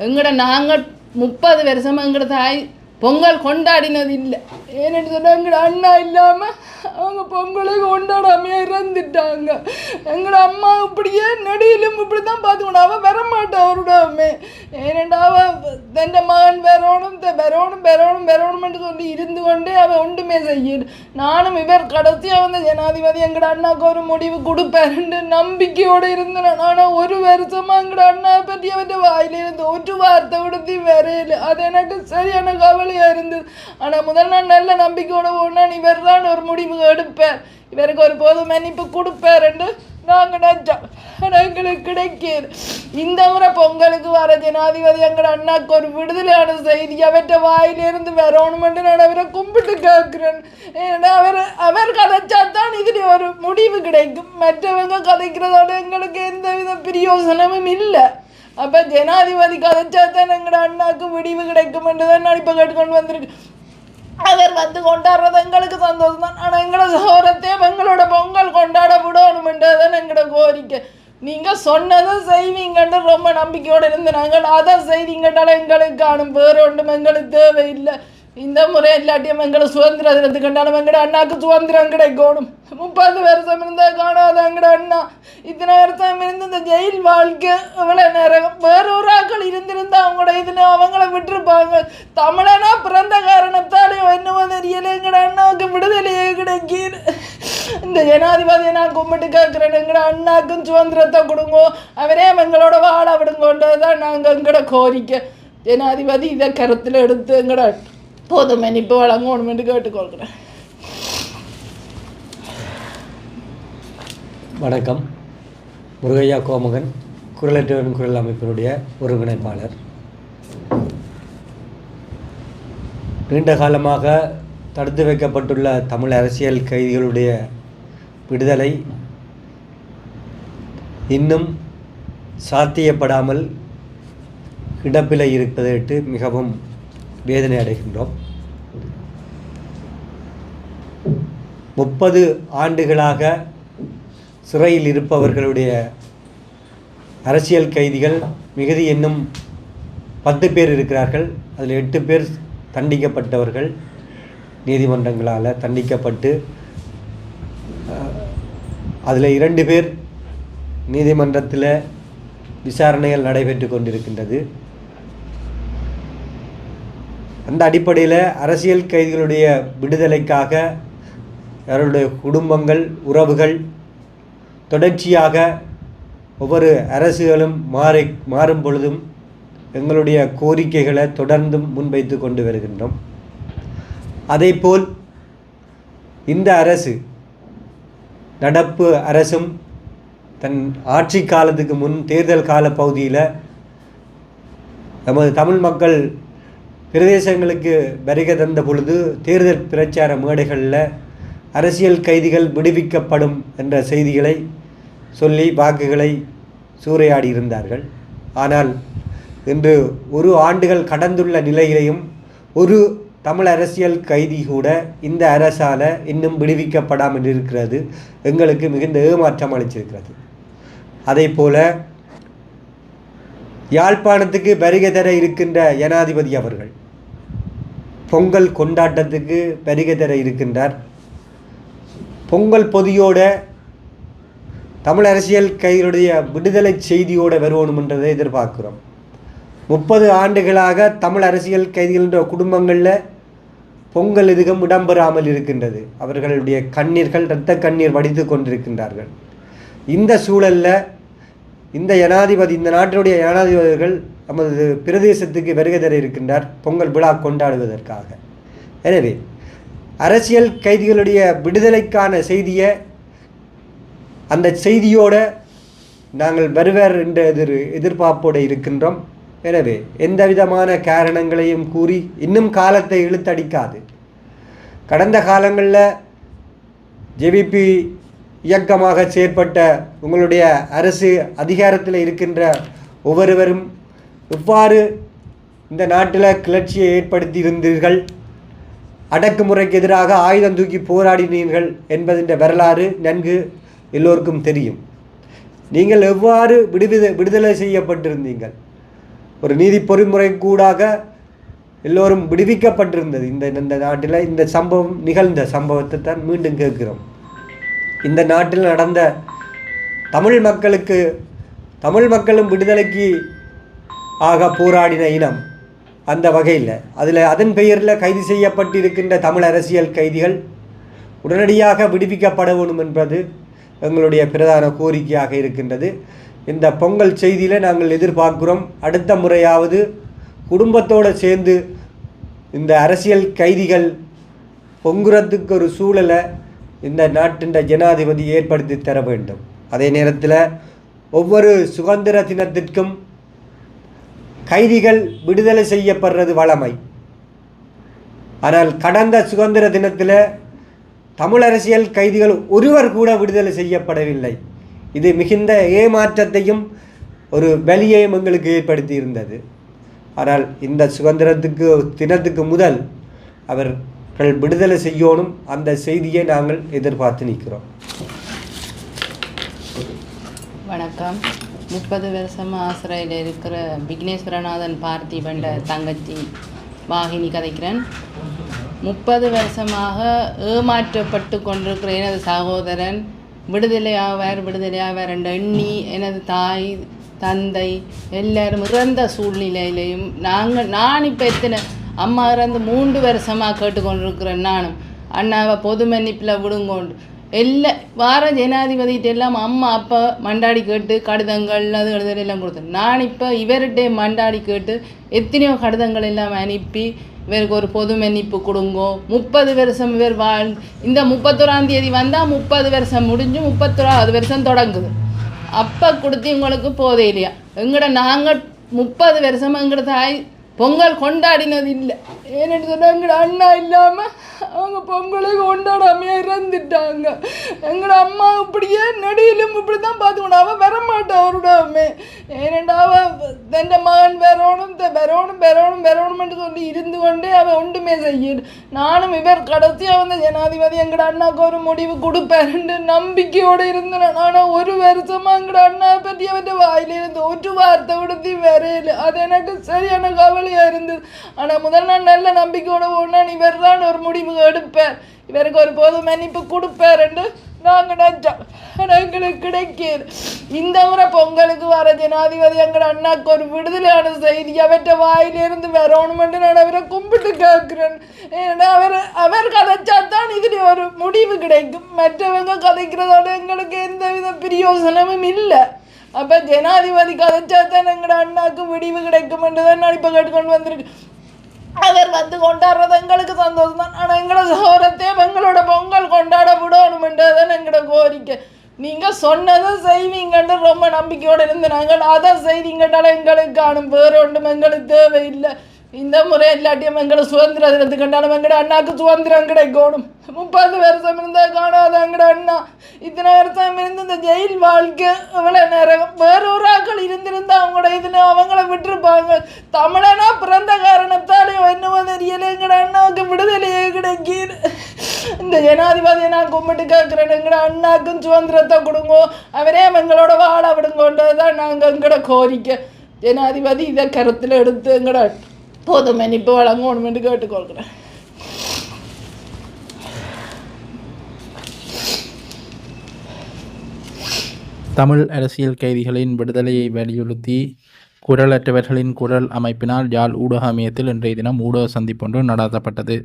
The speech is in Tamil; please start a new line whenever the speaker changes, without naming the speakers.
எங்கட நாங்கள் முப்பது வருஷமா எங்கட தாய் பொங்கல் கொண்டாடினது இல்லை ஏன்னு சொன்னால் எங்கட அண்ணா இல்லாமல் அவங்க பொங்கலை கொண்டாடாமையே இறந்துட்டாங்க. எங்களோட அம்மா இப்படியே நடியிலும் இப்படி தான் பார்த்துக்கணும். அவள் வரமாட்டா அவருடாமே. ஏனெண்டா அவள் தன் மகன் வரணும் த- வரணும் வரணும் வரணும்னு சொல்லி இருந்து கொண்டே அவள் ஒன்றுமே செய்யல. நானும் இவர் கடைசியாக வந்த ஜனாதிபதி எங்களோட அண்ணாக்கு ஒரு முடிவு கொடுப்பாருன்னு நம்பிக்கையோடு இருந்தேன். ஆனால் ஒரு வருஷமா எங்களோட அண்ணாவை பற்றி அவன் வாயிலிருந்து ஒரு வார்த்தை விடுத்தி வரையில அது எனக்கு சரியான கவலை கவலையாக இருந்தது ஆனால் முதல் நாள் நல்ல நம்பிக்கையோட போனால் நீ தான் ஒரு முடிவு எடுப்பார் இவருக்கு ஒரு போது மன்னிப்பு கொடுப்பாருன்னு நாங்கள் நினச்சோம் ஆனால் எங்களுக்கு கிடைக்கிது. இந்த முறை பொங்கலுக்கு வர ஜனாதிபதி எங்கள் அண்ணாக்கு ஒரு விடுதலையான செய்தி. அவற்ற வாயிலிருந்து வரணுமென்று நான் அவரை கும்பிட்டு கேட்குறேன். ஏன்னா அவர் அவர் கதைச்சா தான் இதில் ஒரு முடிவு கிடைக்கும். மற்றவங்க கதைக்கிறதோட எங்களுக்கு எந்த வித பிரயோசனமும் இல்லை. அப்போ ஜனாதிபதி கதைச்சா தான் எங்கட அண்ணாக்கு விடிவு கிடைக்கும் என்றுதான் நான் இப்போ கேட்டுக்கொண்டு வந்திருக்கு அவர் வந்து கொண்டாடுறது எங்களுக்கு சந்தோஷம் தான் ஆனால் எங்களோட சோரத்தையும் எங்களோட பொங்கல் கொண்டாட விடணுமென்றதான் எங்களோட கோரிக்கை. நீங்கள் சொன்னதை செய்வீங்கன்னு ரொம்ப நம்பிக்கையோடு இருந்து நாங்கள் அதை செய்வீங்கன்றால எங்களுக்கு காணும் வேறு ஒன்றும் எங்களுக்கு தேவையில்லை. இந்த முறை இல்லாட்டியும் எங்களை சுதந்திர தினத்துக்கு கண்டாலும் எங்கட அண்ணாக்கு சுதந்திரம் கிடைக்கணும். முப்பது வருஷம் இருந்தால் காணாத எங்கட அண்ணா. இத்தனை வருஷம் இருந்து இந்த ஜெயில் வாழ்க்கை இவ்வளோ நேரம்? வேற ஒரு ஆக்கள் இருந்திருந்தா அவங்களோட இதில் அவங்கள விட்டுருப்பாங்க. தமிழனா பிறந்த காரணத்தால் என்னவோ தெரியல. எங்கட அண்ணாவுக்கு விடுதலையே கிடைக்கிது இந்த ஜனாதிபதியை நான் கும்பிட்டு கேட்குறேன். எங்கட அண்ணாக்கும் சுதந்திரத்தை கொடுங்கோ. அவரே எங்களோட வாழ விடுங்கோன்றது தான் நாங்கள் எங்கட கோரிக்கை. ஜனாதிபதி இதை கருத்தில் எடுத்து எங்கட போதும் மன்னிப்பு வழங்கணும்னு கேட்டுக்கொள்கிறேன்.
வணக்கம். முருகையா கோமகன் குரலற்றவன் குரல் அமைப்பினுடைய ஒருங்கிணைப்பாளர். நீண்ட காலமாக தடுத்து வைக்கப்பட்டுள்ள தமிழ் அரசியல் கைதிகளுடைய விடுதலை இன்னும் சாத்தியப்படாமல் கிடப்பில் இருப்பதற்கு மிகவும் வேதனை அடைகின்றோம். முப்பது ஆண்டுகளாக சிறையில் இருப்பவர்களுடைய அரசியல் கைதிகள் மிகுதி என்னும் பத்து பேர் இருக்கிறார்கள். அதில் எட்டு பேர் தண்டிக்கப்பட்டவர்கள். நீதிமன்றங்களால் தண்டிக்கப்பட்டு அதில் இரண்டு பேர் நீதிமன்றத்தில் விசாரணைகள் நடைபெற்று கொண்டிருக்கின்றது. அந்த அடிப்படையில் அரசியல் கைதிகளுடைய விடுதலைக்காக அவருடைய குடும்பங்கள் உறவுகள் தொடர்ச்சியாக ஒவ்வொரு அரசுகளும் மாறி மாறும் பொழுதும் எங்களுடைய கோரிக்கைகளை தொடர்ந்தும் முன்வைத்து கொண்டு வருகின்றோம். அதேபோல் இந்த அரசு நடப்பு அரசும் தன் ஆட்சி காலத்துக்கு முன் தேர்தல் கால பகுதியில் நமது தமிழ் மக்கள் பிரதேசங்களுக்கு வருகை தந்த பொழுது தேர்தல் பிரச்சார மேடைகளில் அரசியல் கைதிகள் விடுவிக்கப்படும் என்ற செய்திகளை சொல்லி வாக்குகளை சூறையாடியிருந்தார்கள். ஆனால் இன்று ஒரு ஆண்டுகள் கடந்துள்ள நிலையிலையும் ஒரு தமிழ் அரசியல் கைதி கூட இந்த அரசால் இன்னும் விடுவிக்கப்படாமல் இருக்கிறது. எங்களுக்கு மிகுந்த ஏமாற்றம் அளிச்சிருக்கிறது அதே போல யாழ்ப்பாணத்துக்கு வருகை தர இருக்கின்ற ஜனாதிபதி அவர்கள் பொங்கல் கொண்டாட்டத்துக்கு வருகை தர இருக்கின்றார். பொங்கல் பொதியோட தமிழ் அரசியல் கையினுடைய விடுதலை செய்தியோடு வருவோணுன்றதை எதிர்பார்க்கிறோம். முப்பது ஆண்டுகளாக தமிழ் அரசியல் கைதிகளின்ற குடும்பங்களில் பொங்கல் எதுகம் இடம்பெறாமல் இருக்கின்றது. அவர்களுடைய கண்ணீர்கள் இரத்த கண்ணீர் வடித்து கொண்டிருக்கின்றார்கள். இந்த சூழலில் இந்த ஜனாதிபதி இந்த நாட்டினுடைய ஜனாதிபதிகள் நமது பிரதேசத்துக்கு வருகை தர இருக்கின்றார் பொங்கல் விழா கொண்டாடுவதற்காக. எனவே அரசியல் கைதிகளுடைய விடுதலைக்கான செய்தியை அந்த செய்தியோட நாங்கள் வருவர் என்ற எதிர் எதிர்பார்ப்போடு இருக்கின்றோம். எனவே எந்த விதமான காரணங்களையும் கூறி இன்னும் காலத்தை இழுத்தடிக்காது. கடந்த காலங்களில் ஜேவிபி இயக்கமாக செயற்பட்ட உங்களுடைய அரசு அதிகாரத்தில் இருக்கின்ற ஒவ்வொருவரும் எவ்வாறு இந்த நாட்டில் கிளர்ச்சியை ஏற்படுத்தி இருந்தீர்கள் அடக்குமுறைக்கு எதிராக ஆயுதம் தூக்கி போராடினீர்கள் என்பதின் வரலாறு நன்கு எல்லோருக்கும் தெரியும். நீங்கள் எவ்வாறு விடுவித விடுதலை செய்யப்பட்டிருந்தீங்கள் ஒரு நீதி பொறிமுறை கூடாக எல்லோரும் விடுவிக்கப்பட்டிருந்தது. இந்த இந்த நாட்டில் இந்த சம்பவம் நிகழ்ந்த சம்பவத்தை தான் மீண்டும் கேட்கிறோம். இந்த நாட்டில் நடந்த தமிழ் மக்களுக்கு தமிழ் மக்களும் விடுதலைக்கு ஆக போராடின இனம் அந்த வகையில். அதில் அதன் பெயரில் கைது செய்யப்பட்டிருக்கின்ற தமிழ் அரசியல் கைதிகள் உடனடியாக விடுவிக்கப்பட வேண்டும் என்பது எங்களுடைய பிரதான கோரிக்கையாக இருக்கின்றது. இந்த பொங்கல் செய்தியில் நாங்கள் எதிர்பார்க்கிறோம். அடுத்த முறையாவது குடும்பத்தோடு சேர்ந்து இந்த அரசியல் கைதிகள் பொங்குறதுக்கு ஒரு சூழலை இந்த நாட்டின் ஜனாதிபதி ஏற்படுத்தி தர வேண்டும். அதே நேரத்தில் ஒவ்வொரு சுதந்திர தினத்திற்கும் கைதிகள் விடுதலை செய்யப்படுறது வழமை ஆனால் கடந்த சுதந்திர தினத்தில் தமிழ் அரசியல் கைதிகள் ஒருவர் கூட விடுதலை செய்யப்படவில்லை. இது மிகுந்த ஏமாற்றத்தையும் ஒரு வலியையும் எங்களுக்கு ஏற்படுத்தி இருந்தது ஆனால் இந்த சுதந்திரத்துக்கு தினத்துக்கு முதல் அவர்கள் விடுதலை செய்யணும் அந்த செய்தியை நாங்கள் எதிர்பார்த்து நிற்கிறோம்.
வணக்கம். முப்பது வருஷமாக ஆசிரியில் இருக்கிற விக்னேஸ்வரநாதன் பார்த்திபண்ட தங்கச்சி வாகினி கதைக்கிறேன். முப்பது வருஷமாக ஏமாற்றப்பட்டு கொண்டிருக்கிற எனது சகோதரன் விடுதலையாவார் விடுதலையாவார் என்ற எண்ணி எனது தாய் தந்தை எல்லாரும் இறந்த சூழ்நிலையிலையும் நாங்கள் நான் இப்போ எத்தனை அம்மா இறந்து மூன்று வருஷமாக கேட்டுக்கொண்டிருக்கிறேன் நானும். அண்ணாவை பொது மன்னிப்பில் விடுங்கோண்டு. எல்லா வார ஜனாதிபதிகிட்ட எல்லாம் அம்மா அப்பா மண்டாடி கேட்டு கடிதங்கள் அது எழுதல் எல்லாம் கொடுத்தேன் நான் இப்போ இவர்கிட்ட மண்டாடி கேட்டு எத்தனையோ கடிதங்கள் எல்லாம் அனுப்பி இவருக்கு ஒரு பொது மன்னிப்பு கொடுங்கோ. முப்பது வருஷம் இவர் வாழ் இந்த முப்பத்தோராம் தேதி வந்தால் முப்பது வருஷம் முடிஞ்சு முப்பத்தோராவது வருஷம் தொடங்குது. அப்போ கொடுத்து உங்களுக்கு போதே இல்லையா? எங்கட நாங்கள் முப்பது வருஷம் எங்கட தாய் பொங்கல் கொண்டாடினது இல்லை. ஏன்னு சொன்னால் எங்கட அண்ணா இல்லாமல் அவங்க பொங்கலை கொண்டாடாமையே இறந்துட்டாங்க. எங்கட அம்மா இப்படியே நடியிலும் இப்படி தான் பார்த்துக்கணும். அவள் வரமாட்டா அவருடாமே. ஏனெண்டா அவள் தன் மகன் வரணும் த- வரணும் வரணும் வரணும்னு சொல்லி இருந்து கொண்டே அவள் ஒன்றுமே செய்யல. நானும் இவர் கடைசியாக வந்த ஜனாதிபதி எங்கட அண்ணாவுக்கு ஒரு முடிவு கொடுப்பாருன்னு நம்பிக்கையோடு இருந்தேன். ஆனால் ஒரு வருஷமா எங்கட அண்ணா பற்றி அவன் வாயிலிருந்து ஒரு வார்த்தை கொடுத்து வரையில அது எனக்கு சரியான கவலையாக இருந்தது. ஆனால் முதல் நாள் நல்ல நம்பிக்கையோட போனால் இவர் தான் ஒரு முடிவு எடுப்பார் இவருக்கு ஒரு போது மன்னிப்பு கொடுப்பாருன்னு நாங்கள் நினச்சோம் எங்களுக்கு கிடைக்கிது இந்த முறை பொங்கலுக்கு வர ஜனாதிபதி எங்கள் அண்ணாக்கு ஒரு விடுதலையான செய்தி. அவற்ற வாயிலிருந்து வரணுமென்று நான் அவரை கும்பிட்டு கேட்குறேன். ஏன்னா அவர் அவர் கதைச்சா தான் இதில் ஒரு முடிவு கிடைக்கும். மற்றவங்க கதைக்கிறதோட எங்களுக்கு எந்த வித பிரயோசனமும் இல்லை. அப்போ ஜனாதிபதி கதைச்சா தான் எங்களோட அண்ணாக்கு விடிவு கிடைக்கும் என்று தான் நான் இப்போ கேட்டுக்கொண்டு வந்திருக்கேன். அவர் வந்து கொண்டாடுறது எங்களுக்கு சந்தோஷம் தான் ஆனால் எங்களை சோரத்தையும் எங்களோட பொங்கல் கொண்டாட விடணுமென்றதான் எங்களோட கோரிக்கை நீங்கள் சொன்னதை செய்வீங்கன்னு ரொம்ப நம்பிக்கையோடு இருந்து நாங்கள் அதை செய்தீங்கன்னால எங்களுக்கு காணும் வேறு ஒன்றும் எங்களுக்கு தேவையில்லை இந்த முறை இல்லாட்டியும் எங்களை சுதந்திர தினத்துக்கு கண்டாலும் எங்கட அண்ணாக்கு சுதந்திரம் கிடைக்கணும் முப்பது வருஷம் இருந்தால் காணாத எங்கட அண்ணா இத்தனை வருஷம் இருந்து இந்த ஜெயில் வாழ்க்கை எவ்வளோ நேரம் வேறு ஒரு ஆக்கள் இருந்திருந்தால் அவங்களோட இதுன்னு அவங்கள விட்டுருப்பாங்க தமிழனா பிறந்த காரணத்தை என்னவோ தெரியல எங்கட அண்ணாவுக்கு விடுதலையே கிடைக்கிது இந்த ஜனாதிபதியை நான் கும்பிட்டு கேட்குறேன் எங்கட அண்ணாக்கும் சுதந்திரத்தை கொடுங்க. அவரே எங்களோட வாழ விடுங்கன்றது தான் நாங்கள் எங்கட கோரிக்கை. ஜனாதிபதி இதை கருத்தில் எடுத்து எங்கட போதும் மன்னிப்பு வழங்கணும் என்று கேட்டுக்கொள்கிறேன்
தமிழ் அரசியல் கைதிகளின் விடுதலையை வலியுறுத்தி குரலற்றவர்களின் குரல் அமைப்பினால் யாழ் ஊடக அமையத்தில் இன்றைய தினம் ஊடக சந்திப்பொன்று நடாத்தப்பட்டது.